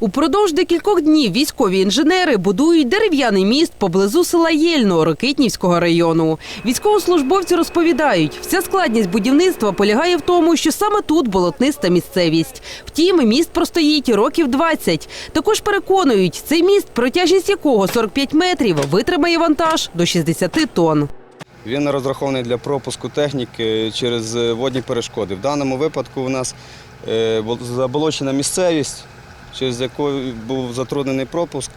Упродовж декількох днів військові інженери будують дерев'яний міст поблизу села Єльно Рокитнівського району. Військовослужбовці розповідають, вся складність будівництва полягає в тому, що саме тут болотниста місцевість. Втім, міст простоїть років 20. Також переконують, цей міст, протяжність якого 45 метрів, витримає вантаж до 60 тонн. Він розрахований для пропуску техніки через е, водні перешкоди. В даному випадку у нас е, заболочена місцевість, через яку був затруднений пропуск,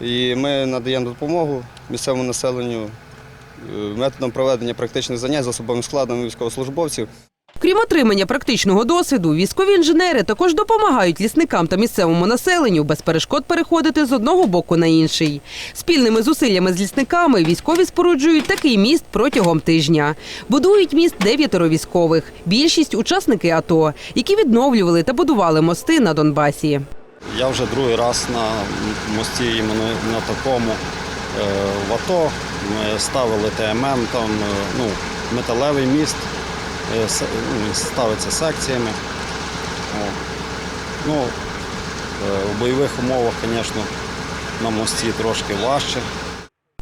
і ми надаємо допомогу місцевому населенню е, методом проведення практичних занять з особовим складом військовослужбовців. Крім отримання практичного досвіду, військові інженери також допомагають лісникам та місцевому населенню без перешкод переходити з одного боку на інший. Спільними зусиллями з лісниками військові споруджують такий міст протягом тижня. Будують міст дев'ятеро військових. Більшість учасники АТО, які відновлювали та будували мости на Донбасі. Я вже другий раз на мості іменно на такому е, в АТО. Ми ставили ТММ, там е, ну, металевий міст, е, ну, ставиться секціями. Ну, в бойових умовах, звісно, на мості трошки важче.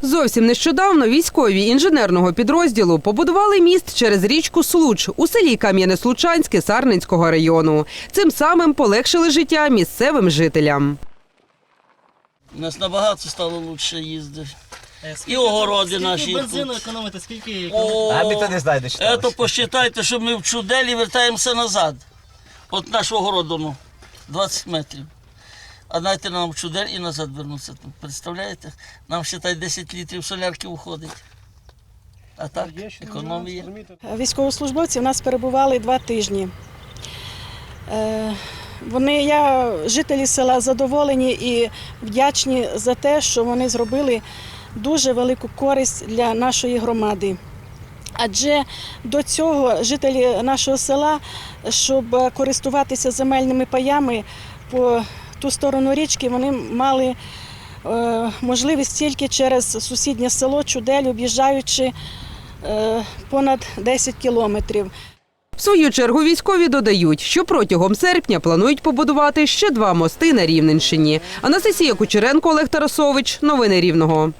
Зовсім нещодавно військові інженерного підрозділу побудували міст через річку Случ у селі Кам'яне-Случанське Сарненського району. Цим самим полегшили життя місцевим жителям. У нас набагато стало лучше їздити. Е, І скільки- огороди скільки наші бензину тут. економите, скільки О, А ми то не знаємо, що Ето посчитайте, що ми в чуделі вертаємося назад. От нашого городу ну, 20 метрів. А знаєте, нам в чудель і назад вернутися. тут. Представляєте? Нам ще й 10 літрів солярки уходить. А так, економія. Військовослужбовці в нас перебували два тижні. Е, Вони, я, жителі села, задоволені і вдячні за те, що вони зробили дуже велику користь для нашої громади. Адже до цього жителі нашого села, щоб користуватися земельними паями по ту сторону річки, вони мали е, можливість тільки через сусіднє село Чудель, об'їжджаючи е, понад 10 кілометрів. В свою чергу військові додають, що протягом серпня планують побудувати ще два мости на Рівненщині. Анастасія Кучеренко, Олег Тарасович. Новини Рівного.